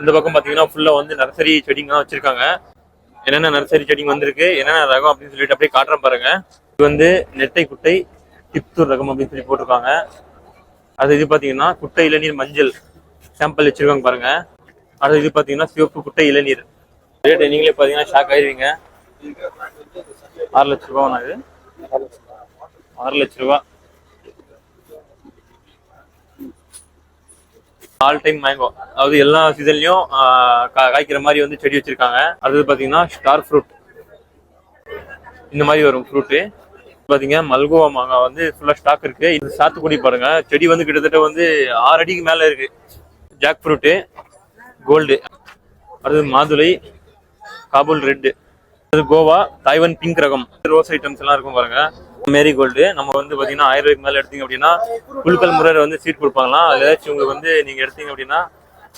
இந்த பக்கம் பார்த்தீங்கன்னா ஃபுல்லாக வந்து நர்சரி செடிங்க தான் வச்சிருக்காங்க. என்னென்ன நர்சரி செடிங்க வந்திருக்கு என்னென்ன ரகம் அப்படின்னு சொல்லிட்டு அப்படியே காட்டுறேன் பாருங்க. இது வந்து நெட்டை குட்டை டிப்தூர் ரகம் அப்படின்னு சொல்லி போட்டிருக்காங்க. அது இது பார்த்தீங்கன்னா குட்டை இளநீர் மஞ்சள் சாம்பிள் வச்சிருக்காங்க பாருங்க. அது இது பார்த்தீங்கன்னா சிவப்பு குட்டை இளநீர். ரேட் நீங்களே பார்த்தீங்கன்னா ஷாக் ஆயிடுவீங்க ஆறு லட்ச ரூபா இது ஆறு லட்ச ரூபா ஆல் டைம் மேங்கோ அதாவது எல்லா சீசன்லயும் காய்க்கிற மாதிரி வந்து செடி வச்சிருக்காங்க. அடுத்தது பாத்தீங்கன்னா ஸ்டார் ஃப்ரூட் இந்த மாதிரி வரும் ஃப்ரூட்டு பாத்தீங்க மல்கோவா மாங்காய் வந்து ஃபுல்லா ஸ்டாக் இருக்கு. இது சாத்துக்குடி பாருங்க. செடி வந்து கிட்டத்தட்ட வந்து ஆறு அடிக்கு மேல இருக்கு. ஜாக் ஃப்ரூட்டு கோல்டு அடுத்தது மாதுளை காபூல் ரெட்டு அது கோவா தாய்வான் பிங்க் ரகம். ரோஸ் ஐட்டம்ஸ் எல்லாம் இருக்கும் பாருங்க. மேரி கோல்டு நம்ம வந்து பார்த்தீங்கன்னா ஆயிரம் ரூபாய்க்கு மேலே எடுத்தீங்க அப்படின்னா குழுக்கள் முறையில் வந்து சீட் கொடுப்பாங்களாம். அதில் ஏதாச்சும் உங்களுக்கு வந்து நீங்க எடுத்தீங்க அப்படின்னா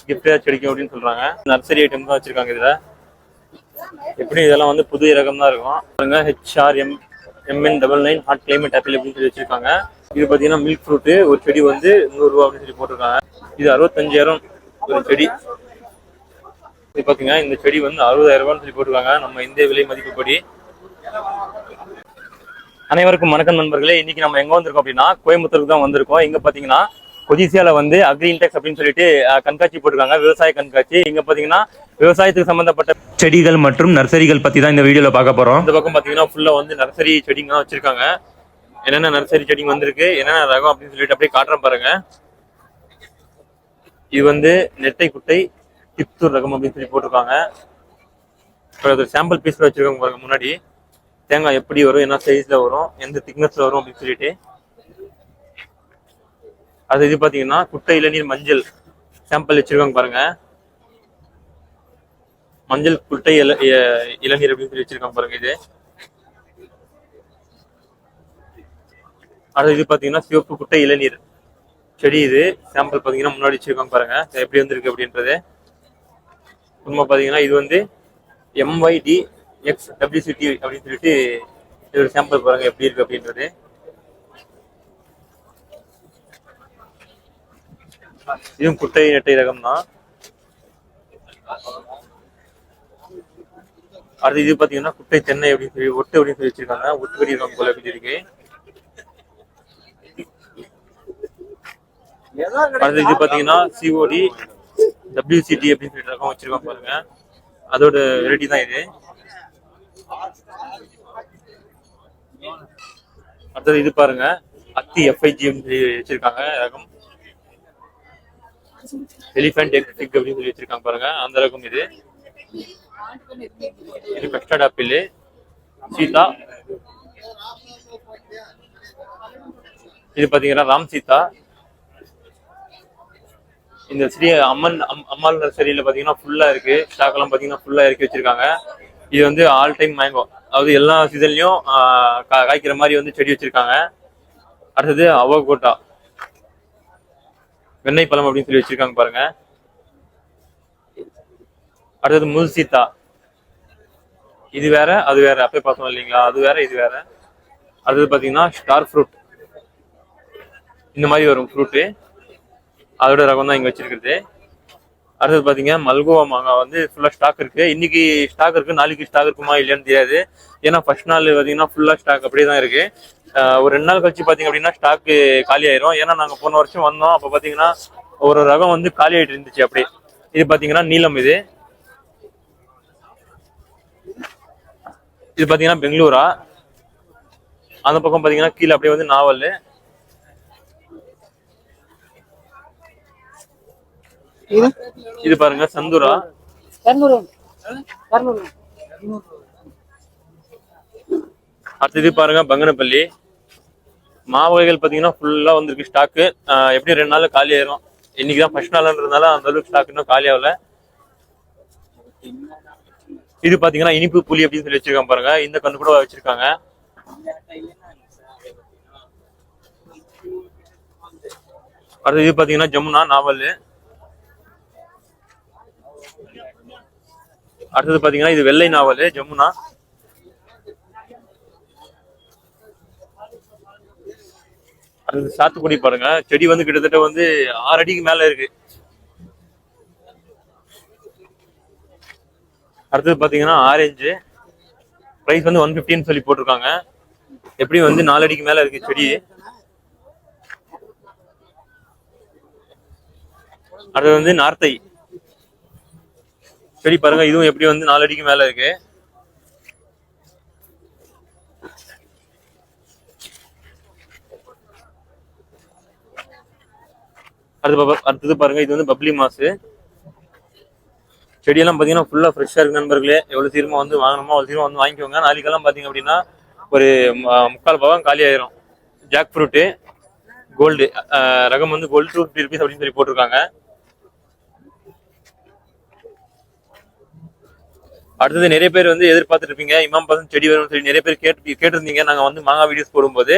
கிஃப்ட் ஏதாச்சும் கிடைக்கும் அப்படின்னு சொல்றாங்க. நர்சரி ஐட்டம் தான் வச்சிருக்காங்க இதில். எப்படி இதெல்லாம் வந்து புது ரகம் தான் இருக்கும். பாருங்க HRM MN double nine hot climate apple அப்படின்னு சொல்லி வச்சிருக்காங்க. இது பாத்தீங்கன்னா மில்க் ஃப்ரூட்டு ஒரு செடி வந்து நூறுரூவா அப்படின்னு சொல்லி போட்டிருக்காங்க. இது அறுபத்தஞ்சாயிரம் ஒரு செடி. இது பாத்தீங்கன்னா இந்த செடி வந்து அறுபதாயிரம் ரூபான்னு சொல்லி போட்டிருக்காங்க. நம்ம இந்திய விலை மதிப்புப்படி. அனைவருக்கும் வணக்கம் நண்பர்களே. இன்னைக்கு நம்ம எங்க வந்திருக்கோம் அப்படின்னா கோயம்புத்தூருக்கு தான் வந்திருக்கோம். இங்க பாத்தீங்கன்னா கொதிசியாவில் வந்து அக்ரி இன்டெக்ஸ் அப்படின்னு சொல்லிட்டு கண்காட்சி போட்டிருக்காங்க. விவசாய கண்காட்சி. இங்க பாத்தீங்கன்னா விவசாயத்துக்கு சம்பந்தப்பட்ட செடிகள் மற்றும் நர்சரிகள் பத்தி தான் இந்த வீடியோல பார்க்க போறோம். இந்த பக்கம் பாத்தீங்கன்னா ஃபுல்லா வந்து நர்சரி செடிங்க வச்சுருக்காங்க வச்சிருக்காங்க. என்னென்ன நர்சரி செடிங்க வந்திருக்கு என்னென்ன ரகம் அப்படின்னு சொல்லிட்டு அப்படியே காட்டுறேன் பாருங்க. இது வந்து நெட்டை குட்டை டிப்தூர் ரகம் அப்படின்னு சொல்லி போட்டிருக்காங்க. சாம்பிள் பீஸ்ல வச்சிருக்காங்க பாருங்க முன்னாடி. தேங்காய் எப்படி வரும் என்ன சைஸ்ல வரும் எந்த திக்னஸ்ல வரும் அப்படின்னு சொல்லிட்டு. அது இது பாத்தீங்கன்னா குட்டை இளநீர் மஞ்சள் சாம்பிள் வச்சிருக்காங்க பாருங்க. மஞ்சள் குட்டை இள இளநீர் அப்படின்னு சொல்லி வச்சிருக்காங்க பாருங்க இது. அது இது பாத்தீங்கன்னா சிவப்பு குட்டை இளநீர் செடி இது. சாம்பிள் பாத்தீங்கன்னா முன்னாடி வச்சிருக்காங்க பாருங்க. எப்படி வந்திருக்கு அப்படின்றது. உண்மை பாத்தீங்கன்னா இது வந்து எம்ஒய்டி எக்ஸ் டபிள்யூசிடி அப்படின்னு சொல்லிட்டு இது ஒரு சாம்பிள் பாருங்க எப்படி இருக்கு அப்படின்றது. இதுவும் குட்டை நெட்டை ரகம் தான் அடுத்து இது பாத்தீங்கன்னா குட்டை தென்னை அப்படின்னு சொல்லி ஒட்டு அப்படின்னு சொல்லி வச்சிருக்காங்க. ஒட்டு கடி ரகம் போல அப்படி இருக்கு அடுத்து இது பாத்தீங்கன்னா சிஓடி டபிள்யூசிடி அப்படின்னு சொல்லி ரகம் வச்சிருக்காங்க பாருங்க. அதோட வெரைட்டி தான் இது. அடுத்தது இது பாருங்க. அத்தி எஃப்ஐஜிஎம் வச்சிருக்காங்க. ரகம். எலிஃபென்ட் எக் ஃபிக் அப்படின்னு சொல்லி வச்சிருக்காங்க பாருங்க. அந்த ரகம் இது. இது கஸ்டர்ட் ஆப்பிள் சீதா. இது பாத்தீங்கன்னா ராம் சீதா. இந்த ஸ்ரீ அம்மன் அம்- அம்மாள் நர்சரியில பாத்தீங்கன்னா ஃபுல்லா இருக்கு. ஸ்டாக் எல்லாம் பாத்தீங்கன்னா ஃபுல்லா இறக்கி வச்சிருக்காங்க. இது வந்து ஆல் டைம் மேங்கோ அதாவது எல்லா சீசன்லையும் காய்க்கிற மாதிரி வந்து செடி வச்சிருக்காங்க. அடுத்தது அவகோட்டா வெண்ணெய் பழம் அப்படின்னு சொல்லி வச்சிருக்காங்க பாருங்க. அடுத்தது முல்சீத்தா. இது வேற அது வேற. அப்பே பார்த்தோம் இல்லைங்களா? அது வேற இது வேற. அடுத்தது பாத்தீங்கன்னா ஸ்டார் ஃப்ரூட் இந்த மாதிரி வரும் ஃப்ரூட்டு அதோட ரகம் தான் இங்க வச்சிருக்கிறது. அடுத்தது பார்த்தீங்கன்னா மல்கோவா மாங்காய் வந்து ஃபுல்லாக ஸ்டாக் இருக்குது இன்றைக்கி ஸ்டாக் இருக்குது நாளைக்கு ஸ்டாக் இருக்குமா இல்லையான்னு தெரியாது. ஏன்னா ஃபர்ஸ்ட் நாள் பார்த்தீங்கன்னா ஃபுல்லாக ஸ்டாக் அப்படியே தான் இருக்குது ஒரு ரெண்டு நாள் கழிச்சு பார்த்தீங்க அப்படின்னா ஸ்டாக்கு காலி ஆயிரும். ஏன்னா நாங்கள் போன வருஷம் வந்தோம். அப்போ பார்த்தீங்கன்னா ஒரு ரகம் வந்து காலி ஆகிட்டு இருந்துச்சு அப்படியே. இது பார்த்தீங்கன்னா நீலம் இது. இது பார்த்தீங்கன்னா பெங்களூரா. அந்த பக்கம் பார்த்தீங்கன்னா கீழே அப்படியே வந்து நாவல். இது? இது பாருங்க சந்துரா. இரநூறு இரநூறு அடுத்து இது பாருங்க பங்கனப்பள்ளி. மாவகைகள் பாத்தீங்கன்னா ஃபுல்லா வந்திருக்கு ஸ்டாக்கு எப்படி ரெண்டு நாள்ல காலி ஆயிரும்? இன்னைக்கு தான் ஃபர்ஸ்ட் நாள்ன்றதுனால அந்த அளவுக்கு ஸ்டாக் இன்னும் காலி ஆகல. இது பாத்தீங்கன்னா இனிப்பு புளி அப்படின்னு சொல்லி வச்சிருக்காங்க பாருங்க. இந்த கண்ணு கூட வச்சிருக்காங்க. அடுத்து இது பாத்தீங்கன்னா ஜமுனா நாவல். அடுத்தது பாத்தீங்கன்னா இது வெள்ளை நாவல் ஜமுனா. அடுத்தது சாத்துக்குடி பாருங்க. செடி வந்து கிட்டத்தட்ட வந்து ஆறு அடிக்கு மேல இருக்கு. அடுத்தது பாத்தீங்கன்னா ஆரஞ்சு. ப்ரைஸ் வந்து ஒன் ஃபிஃப்டின்னு சொல்லி போட்டிருக்காங்க. எப்படியும் வந்து நாலு அடிக்கு மேல இருக்கு செடி? அடுத்தது வந்து நார்த்தை. செடி பாருங்க இதுவும் எப்படி வந்து நாலு அடிக்கு மேல இருக்கு. அடுத்து அடுத்தது பாருங்க இது வந்து பப்ளி மாசு. செடியெல்லாம் பார்த்தீங்கன்னா ஃபுல்லாக ஃப்ரெஷ்ஷாக இருக்கு நண்பர்களே. எவ்வளோ சீக்கிரமா வந்து வாங்கணுமோ அவ்வளோ சீக்கிரம் வந்து வாங்கிக்கோங்க. நாளைக்கெல்லாம் பார்த்தீங்க அப்படின்னா ஒரு முக்கால் பவம் காலி ஆயிரும். ஜாக் ஃப்ரூட்டு கோல்டு ரகம் வந்து கோல்டு டூ ஃபிஃப்டி ருபீஸ் அப்படின்னு சொல்லி போட்டிருக்காங்க. அடுத்தது நிறைய பேர் வந்து எதிர்பார்த்துட்டு இருப்பீங்க இமாம் பசன் செடி வரும்னு சொல்லி நிறைய பேர் கேட்டு கேட்டிருந்தீங்க. நாங்கள் வந்து மாங்காய் வீடியோஸ் போடும்போது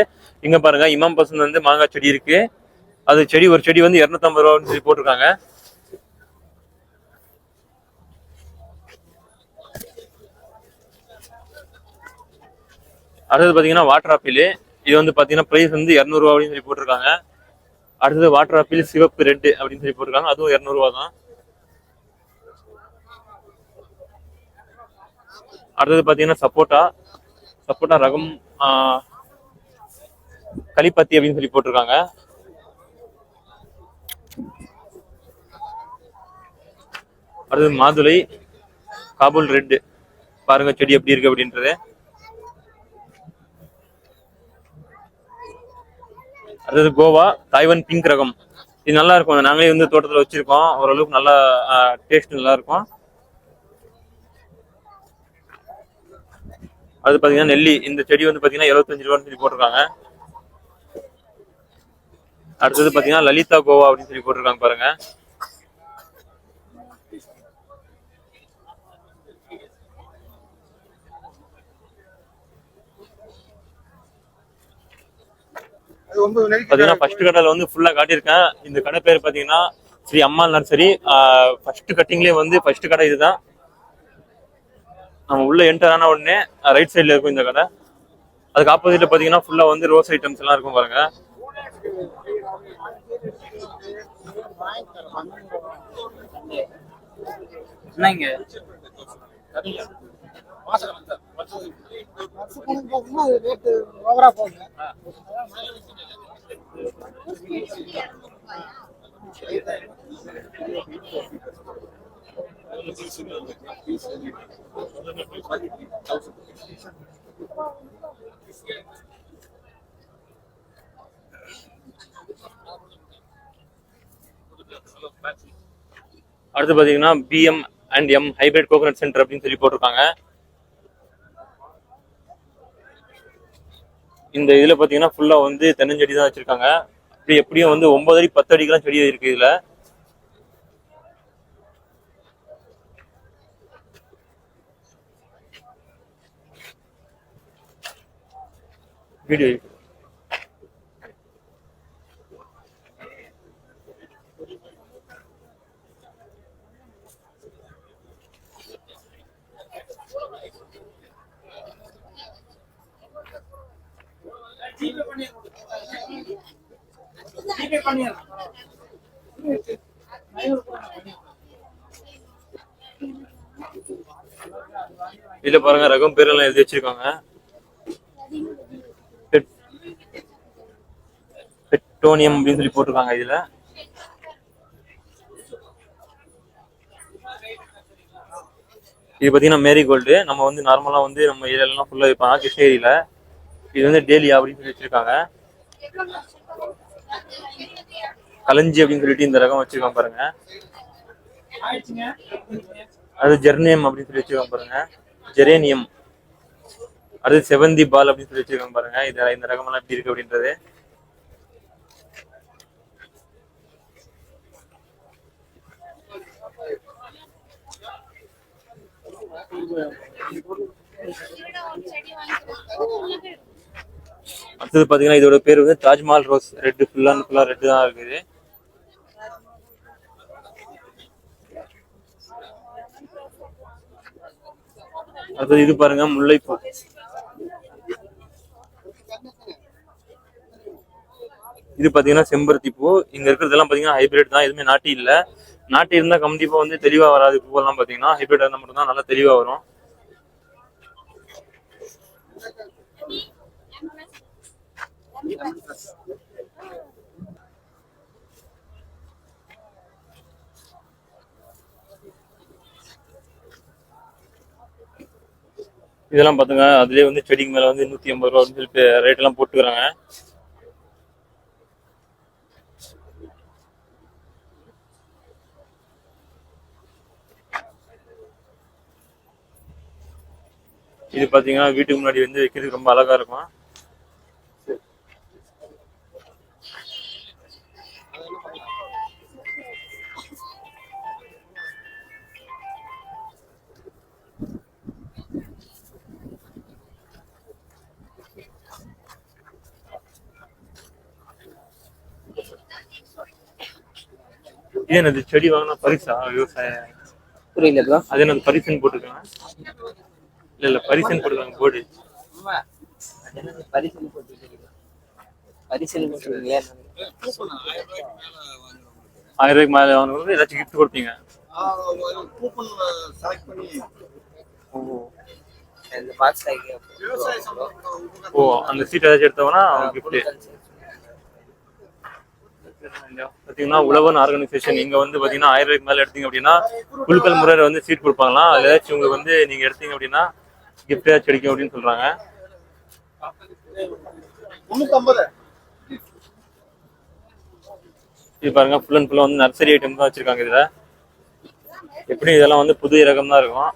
இங்க பாருங்க இமாம் பசன் வந்து மாங்காய் செடி இருக்கு. அது செடி ஒரு செடி வந்து இரநூத்தம்பது ரூபான்னு சொல்லி போட்டிருக்காங்க. அடுத்தது பார்த்தீங்கன்னா வாட்டர் ஆப்பிள் இது வந்து பார்த்தீங்கன்னா ப்ரைஸ் வந்து இரநூறுவா அப்படின்னு சொல்லி போட்டிருக்காங்க. அடுத்தது வாட்டர் ஆப்பிள் சிவப்பு ரெட்டு அப்படின்னு சொல்லி போட்டிருக்காங்க. அதுவும் இரநூறுவா தான். அடுத்தது பார்த்தீங்கன்னா சப்போட்டா. சப்போட்டா ரகம் களிப்பத்தி அப்படின்னு சொல்லி போட்டிருக்காங்க. அடுத்தது மாதுளை காபூல் ரெட்டு பாருங்க செடி எப்படி இருக்கு அப்படின்றது. அடுத்தது கோவா தாய்வான் பிங்க் ரகம். இது நல்லா இருக்கும். நாங்களே வந்து தோட்டத்தில் வச்சிருக்கோம். ஓரளவுக்கு நல்லா டேஸ்ட் நல்லா இருக்கும். அது பாத்தீங்கன்னா நெல்லி இந்த செடி வந்து பாத்தீங்கன்னா எழுபத்தஞ்சு ரூபான்னு சொல்லி போட்டிருக்காங்க. அடுத்தது பாத்தீங்கன்னா லலிதா கோவா அப்படின்னு சொல்லி போட்டிருக்காங்க பாருங்க. பாத்தீங்கன்னா ஃபர்ஸ்ட் கடல வந்து ஃபுல்லா காட்டியிருக்கேன். இந்த கடை பேர் பாத்தீங்கன்னா ஸ்ரீ அம்மா நர்சரி. ஃபர்ஸ்ட் கட்டிங்லேயே வந்து ஃபர்ஸ்ட் கடை இதுதான். நம்ம உள்ள என்டர் ஆன உடனே ரைட் சைடுல இருக்கும் இந்த கடை. அதுக்கு ஆப்போசிட்ல பாத்தீங்கன்னா ஃபுல்லா வந்து ரோஸ் ஐட்டம்ஸ் எல்லாம் இருக்கும் பாருங்க. என்னங்க பார்த்தீங்கன்னா அடுத்து பாத்தீங்கன்னா PM and M hybrid coconut centre அப்படின்னு சொல்லி போட்டிருக்காங்க. இந்த இதுல பாத்தீங்கன்னா ஃபுல்லா வந்து தென்னஞ்செடி தான் வச்சிருக்காங்க. அப்படி எப்படியும் வந்து ஒன்பது அடி பத்து அடிக்கெல்லாம் செடி இருக்கு இதுல. வீடியோ இதுல பாருங்க ரகம் பேரெல்லாம் எழுதி வச்சிருக்காங்க. பெட்டோனியம் அப்படின்னு சொல்லி போட்டிருக்காங்க இதுல. இது பாத்தீங்கன்னா மேரிகோல்டு நம்ம வந்து நார்மலா வந்து நம்ம ஏரியாலலாம் ஃபுல்லா வைப்பாங்க கிருஷ்ணகிரியில் இது வந்து டேலியா அப்படின்னு சொல்லி வச்சிருக்காங்க. கலஞ்சி அப்படின்னு சொல்லிட்டு இந்த ரகம் வச்சிருக்காங்க பாருங்க. அது ஜெர்னியம் அப்படின்னு சொல்லி வச்சிருக்காங்க பாருங்க. ஜெரேனியம். அடுத்து செவந்தி பால் அப்படின்னு சொல்லி வச்சிருக்காங்க பாருங்க. இது இந்த ரகமெல்லாம் எப்படி இருக்கு அப்படின்றது. அடுத்தது பாத்தீங்கன்னா இதோட பேர் வந்து தாஜ்மஹால் ரோஸ் ரெட் ஃபுல்லா ஃபுல்லா ரெட் தான் இருக்குது. அடுத்தது இது பாருங்க முல்லைப்பூ. இது பாத்தீங்கன்னா செம்பருத்தி பூ. இங்க இருக்கிறதெல்லாம் பாத்தீங்கன்னா ஹைபிரிட் தான் எதுவுமே நாட்டி இல்ல. நாட்டு இருந்தா கண்டிப்பா வந்து தெளிவா வராது. பூவெல்லாம் பாத்தீங்கன்னா ஹைப்ரிட் இருந்தால் மட்டும் தான் நல்லா தெளிவா வரும். இதெல்லாம் பாத்துங்க அதுலேயே வந்து செடிக்கு மேல வந்து நூத்தி ஐம்பது ரூபா அப்படின்னு சொல்லி ரேட் எல்லாம் போட்டுக்கிறாங்க. இது பாத்தீங்கன்னா வீட்டுக்கு முன்னாடி வந்து வைக்கிறதுக்கு ரொம்ப அழகா இருக்கும்? இது என்னது செடி வாங்கினா பரிசா? விவசாயம். புரியல ப்ரோ அது என்னது பரிசுன்னு போட்டிருக்காங்க. இல்ல இல்ல பரிசுன்னு போட்டிருக்காங்க போர்டு போட்டுருக்கீங்களா ஆயிரம் ரூபாய்க்கு மேல வாங்குறது ஏதாச்சும் கிஃப்ட் கொடுப்பீங்க. கூப்பன் செலக்ட் பண்ணி. இந்த பாக்ஸ் விவசாய சம்பந்தப்பட்ட ஓ அந்த சீட் ஏதாச்சும் எடுத்தவனா கிஃப்ட் பாத்தீங்கன்னா உழவன் ஆர்கனைசேஷன் இங்க வந்து பாத்தீங்கன்னா ஆயிரம் ரூபாய்க்கு மேல எடுத்தீங்க அப்படின்னா குழுக்கள் முறையில வந்து சீட் கொடுப்பாங்களாம். அதுல ஏதாச்சும் உங்களுக்கு வந்து நீங்க எடுத்தீங்க அப்படின்னா கிஃப்ட் ஏதாச்சும் கிடைக்கும் அப்படின்னு சொல்றாங்க. இது பாருங்க ஃபுல் அண்ட் ஃபுல்லா வந்து நர்சரி ஐட்டம் தான் வச்சிருக்காங்க இதுல. எப்படி இதெல்லாம் வந்து புது ரகம் தான் இருக்கும். ஆ?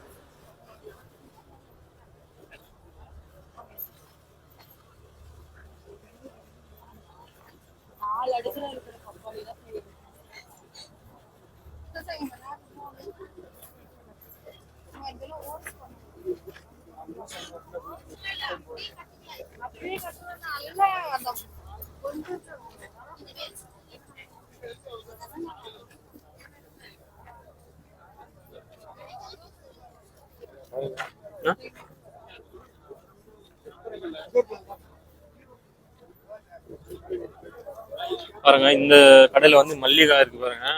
பாருங்க இந்த கடையில வந்து மல்லிகை இருக்கு பாருங்க.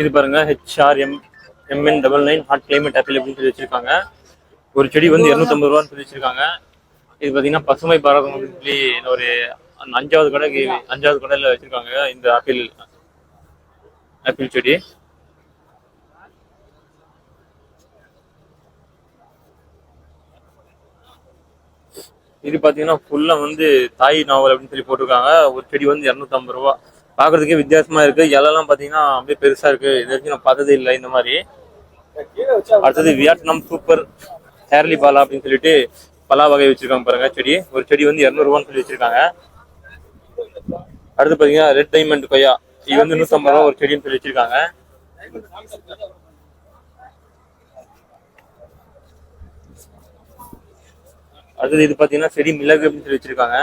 இது பாருங்க HRM MN double nine hot climate apple அப்படின்னு சொல்லி வச்சிருக்காங்க. ஒரு செடி வந்து இரநூத்தம்பது ரூபான்னு சொல்லி வச்சிருக்காங்க. இது பாத்தீங்கன்னா பசுமை பாரதம் அப்படின்னு சொல்லி ஒரு அஞ்சாவது கடைக்கு அஞ்சாவது கடையில் வச்சிருக்காங்க இந்த ஆப்பிள் ஆப்பிள் செடி. இது பாத்தீங்கன்னா ஃபுல்லா வந்து தாய் நாவல் அப்படின்னு சொல்லி போட்டிருக்காங்க. ஒரு செடி வந்து இரநூத்தம்பது ரூபா. பாக்குறதுக்கே வித்தியாசமா இருக்கு. இலெல்லாம் பாத்தீங்கன்னா அப்படியே பெருசா இருக்கு. இது வரைக்கும் நான் பார்த்ததே இல்லை இந்த மாதிரி. அடுத்தது வியட்நாம் சூப்பர் ஹேர்லி பாலா அப்படின்னு சொல்லிட்டு பலா வகை வச்சிருக்காங்க பாருங்க. செடி. ஒரு செடி வந்து இரநூறுவான்னு சொல்லி வச்சிருக்காங்க. அடுத்து பாத்தீங்கன்னா ரெட் டைமண்ட் கொய்யா. இது வந்து நூத்தம்பது ரூபா ஒரு செடின்னு சொல்லி வச்சிருக்காங்க. அடுத்தது இது பாத்தீங்கன்னா செடி மிளகு அப்படின்னு சொல்லி வச்சிருக்காங்க.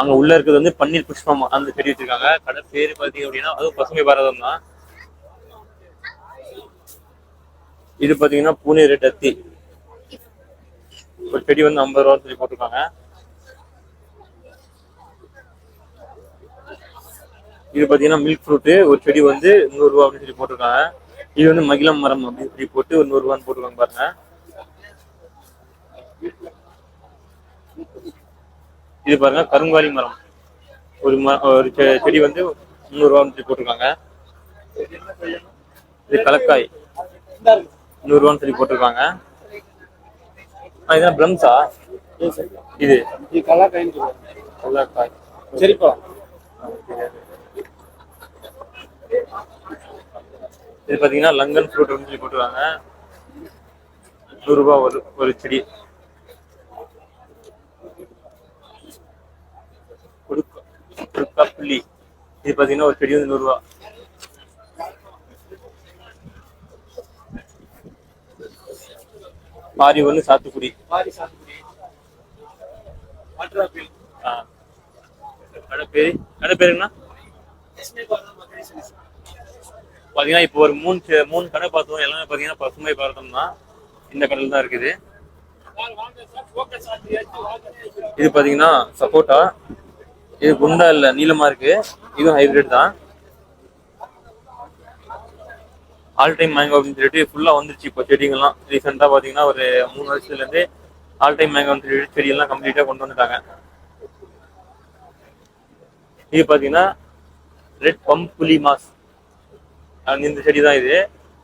அங்க உள்ள இருக்கிறது வந்து பன்னீர் புஷ்பம் அந்த செடி வச்சிருக்காங்க. கடை பேரு பாத்தீங்க அப்படின்னா அதுவும் பசுமை பாரதம் தான் இது பாத்தீங்கன்னா பூனே ரெட் அத்தி. ஒரு செடி வந்து ஐம்பது ரூபான்னு சொல்லி போட்டிருக்காங்க. இது பாத்தீங்கன்னா மில்க் ஃப்ரூட் ஒரு செடி வந்து நூறுரூவா அப்படின்னு சொல்லி போட்டிருக்காங்க. இது வந்து மகிழம் மரம் அப்படின்னு சொல்லி போட்டு ஒரு நூறுரூவான்னு போட்டிருக்காங்க பாருங்க. இது பாருங்க கருங்காலி மரம். ஒரு ம ஒரு செ- செடி வந்து முந்நூறு ரூபான்னு சொல்லி போட்டிருக்காங்க. இது கலக்காய். நூறு ரூபான்னு சொல்லி போட்டிருக்காங்க. இதான் பிரம்ஸா இது. இது கலக்காய் சரிப்பா இது பாத்தீங்கன்னா லங்கன் ஃப்ரூட் சொல்லி போட்டுருக்காங்க. நூறுரூபா ஒரு ஒரு செடி. குடுக்காப்புளி இது பாத்தீங்கன்னா ஒரு செடி வந்து நூறுரூவா பாரி ஒன்று சாத்துக்குடி. பாரி சாத்துக்குடி. வாட்டர் ஆ. கடை பேரு? கடை பேருங்கண்ணா? பாத்தீங்கன்னா இப்போ ஒரு மூணு மூணு கடை பார்த்தோம். எல்லாமே பாத்தீங்கன்னா பசுமை பாரதம் தான். இந்த கடையில் தான் இருக்குது. இது பாத்தீங்கன்னா சப்போட்டா. இது குண்டா இல்ல நீளமா இருக்கு. இதுவும் ஹைபிரிட் தான். ஆல் டைம் மேங்கோ அப்படின்னு சொல்லிட்டு ஃபுல்லா வந்துருச்சு இப்போ செடிங்கெல்லாம் ரீசெண்டா பாத்தீங்கன்னா ஒரு மூணு வருஷத்துல இருந்து ஆல் டைம் மேங்கோன்னு சொல்லிட்டு செடியெல்லாம் கம்ப்ளீட்டா கொண்டு வந்துட்டாங்க. இது பாத்தீங்கன்னா ரெட் பம்புலி மாஸ். இந்த செடி தான் இது.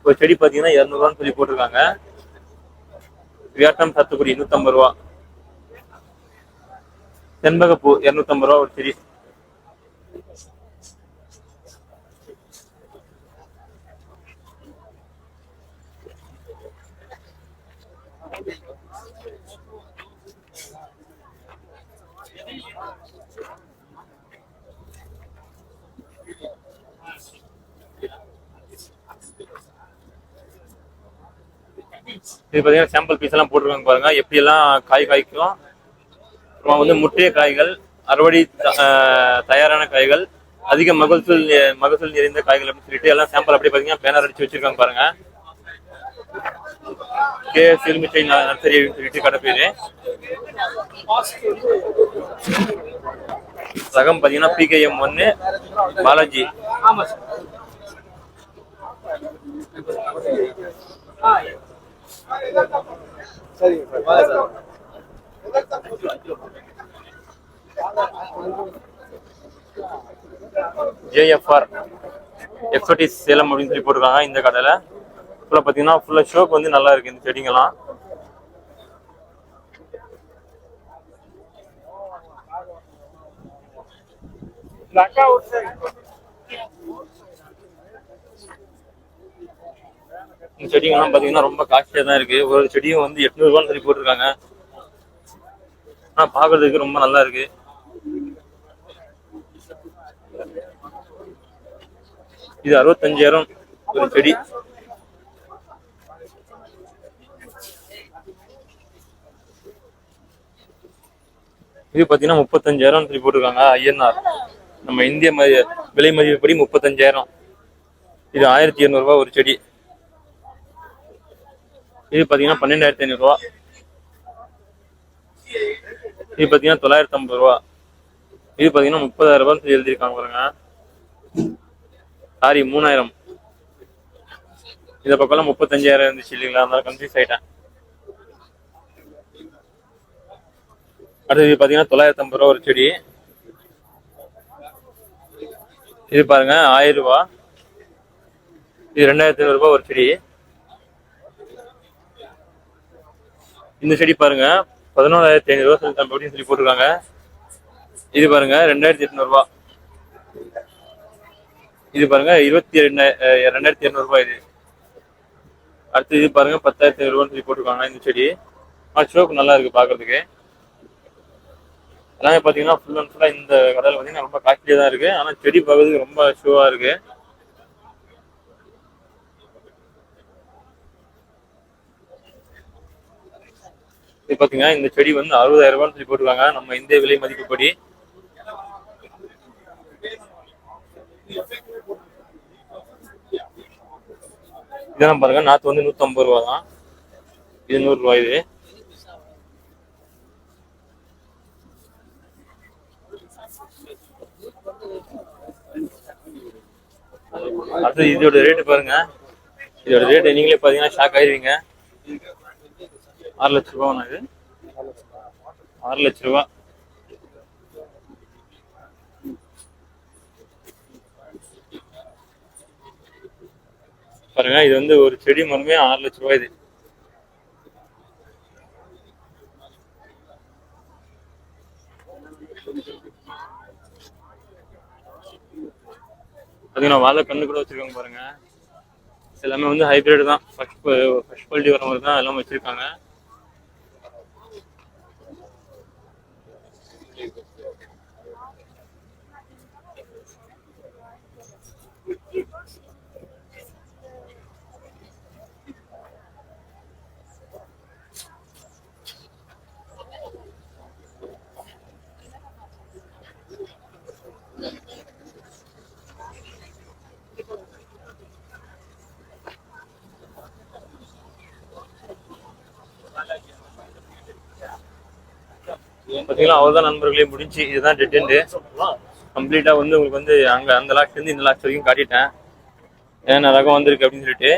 ஒரு செடி பாத்தீங்கன்னா இரநூறுவான்னு சொல்லி போட்டிருக்காங்க. வியாட்டம் சத்துக்குடி நூத்தம்பது ரூபா. செண்பகப்பூ இருநூத்தம்பது ரூபா ஒரு செடி. இது பார்த்தீங்கன்னா சாம்பிள் பீஸ் எல்லாம் போட்டிருக்காங்க பாருங்க. எப்படி எல்லாம் காய் காய்க்கும்? அப்புறம் வந்து முட்டைய காய்கள் அறுவடை த- தயாரான காய்கள் அதிக மகசூல் மகசூல் நிறைந்த காய்கள் அப்படின்னு சொல்லிட்டு எல்லாம் சாம்பிள் அப்படியே பார்த்தீங்கன்னா பேனர் அடிச்சு வச்சிருக்காங்க பாருங்க. கே சிறுமிச்சை நர்சரி அப்படின்னு சொல்லிட்டு கடை பேரு. ரகம் பார்த்தீங்கன்னா பிகேஎம் ஒன்று பாலாஜி. ஆமா சார். சரி சார் ஜேஎஃப்ஆர் எக்ஸோட்டிஸ் சேலம் அப்படின்னு சொல்லி போட்டிருக்காங்க இந்த கடையில். ஃபுல்லாக பார்த்தீங்கன்னா ஃபுல்லாக ஷோக்கு வந்து நல்லா இருக்கு இந்த செடிங்கெல்லாம் அக்கா ஒரு இந்த செடிங்கெல்லாம் பார்த்தீங்கன்னா ரொம்ப காஸ்ட்லியாக தான் இருக்கு. ஒரு செடியும் வந்து எட்நூறுபான்னு சொல்லி போட்டிருக்காங்க. ஆனால் பார்க்கறதுக்கு ரொம்ப நல்லா இருக்கு. இது அறுபத்தஞ்சாயிரம் ஒரு செடி. இது பார்த்தீங்கன்னா முப்பத்தஞ்சாயிரம் சொல்லி போட்டிருக்காங்க ஐஎன்ஆர். நம்ம இந்திய மதி விலை மதிப்புப்படி முப்பத்தஞ்சாயிரம். இது ஆயிரத்தி இரநூறுபா ஒரு செடி. இது பார்த்தீங்கன்னா பன்னெண்டாயிரத்தி ஐநூறுரூவா இது பார்த்தீங்கன்னா தொள்ளாயிரத்தி ஐம்பது ரூபா. இது பார்த்தீங்கன்னா முப்பதாயிரம் ரூபான்னு எழுதியிருக்காங்க பாருங்க. சாரி மூணாயிரம். இந்த பக்கம்லாம் முப்பத்தஞ்சாயிரம் இருந்துச்சு இல்லைங்களா? அதனால கன்ஃபியூஸ் ஆயிட்டேன். அடுத்தது பார்த்தீங்கன்னா தொள்ளாயிரத்தி ஐம்பது ரூபா ஒரு செடி. இது பாருங்க ஆயிரம் ரூபா. இது ரெண்டாயிரத்தி ஐநூறுரூபா ஒரு செடி. இந்த செடி பாருங்க. பதினோராயிரத்தி ஐநூறு ரூபா அப்படின்னு சொல்லி போட்டிருக்காங்க. இது பாருங்க ரெண்டாயிரத்தி எட்நூறுபா இது பாருங்க இருபத்தி ரெண்டாயிரம் ரெண்டாயிரத்தி இரநூறுபா இது. அடுத்து இது பாருங்க பத்தாயிரத்தி ஐநூறுபான்னு சொல்லி போட்டிருக்காங்க இந்த செடி. ஆ ஷோக்கு நல்லா இருக்கு பாக்குறதுக்கு. எல்லாமே பார்த்தீங்கன்னா ஃபுல் அண்ட் ஃபுல்லாக இந்த கடையில் பார்த்தீங்கன்னா ரொம்ப காஸ்ட்லியாக தான் இருக்கு. ஆனால் செடி பார்க்கறதுக்கு ரொம்ப ஷோவாக இருக்கு. இது பார்த்தீங்கன்னா இந்த செடி வந்து அறுபதாயிரம் ரூபான்னு சொல்லி போட்டுருக்காங்க. நம்ம இந்திய விலை மதிப்புப்படி. இதெல்லாம் பாருங்க நாத்து வந்து நூத்தம்பது ரூபா தான் இது ரூபாய் இது. அடுத்து இதோட ரேட்டு பாருங்க. இதோட ரேட்டு நீங்களே பார்த்தீங்கன்னா ஷாக் ஆயிருவீங்க. ஆறு லட்ச ரூபா இது ஆறு லட்ச ரூபா. பாருங்க இது வந்து ஒரு செடி மரமே ஆறு லட்ச ரூபாய் இது. பாத்தீங்கன்னா வாழை கண்ணு கூட வச்சிருக்காங்க பாருங்க. எல்லாமே வந்து ஹைபிரிட் தான். ஃபர்ஸ்ட் ஃபர்ஸ்ட் குவாலிட்டி வர மாதிரி தான் எல்லாம் வச்சிருக்காங்க. பார்த்தீங்களா அவ்வளோதான் நண்பர்களே முடிஞ்சு. இதுதான் டெட்டெண்டு கம்ப்ளீட்டாக வந்து உங்களுக்கு வந்து அங்கே அந்த லாக்ஸ்லேருந்து இந்த லாக்ஸ் வரைக்கும் காட்டிட்டேன். ஏன்னா ரகம் வந்திருக்கு அப்படின்னு சொல்லிட்டு.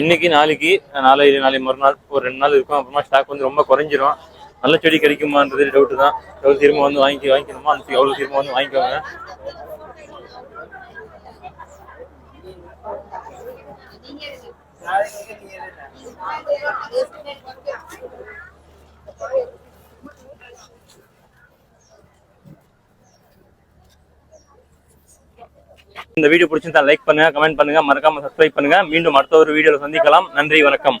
இன்னைக்கு நாளைக்கு நாளை நாளை மறுநாள் ஒரு ரெண்டு நாள் இருக்கும். அப்புறமா ஸ்டாக் வந்து ரொம்ப குறைஞ்சிரும். நல்ல செடி கிடைக்குமான்றது டவுட்டு தான். எவ்வளோ திரும்ப வந்து வாங்கி வாங்கிக்கணுமோ அந்த எவ்வளோ திரும்ப வந்து வாங்கிக்கோங்க. இந்த வீடியோ பிடிச்சிருந்தா லைக் பண்ணுங்க கமெண்ட் பண்ணுங்க. மறக்காம சப்ஸ்கிரைப் பண்ணுங்க. மீண்டும் அடுத்த ஒரு வீடியோல சந்திக்கலாம். நன்றி வணக்கம்.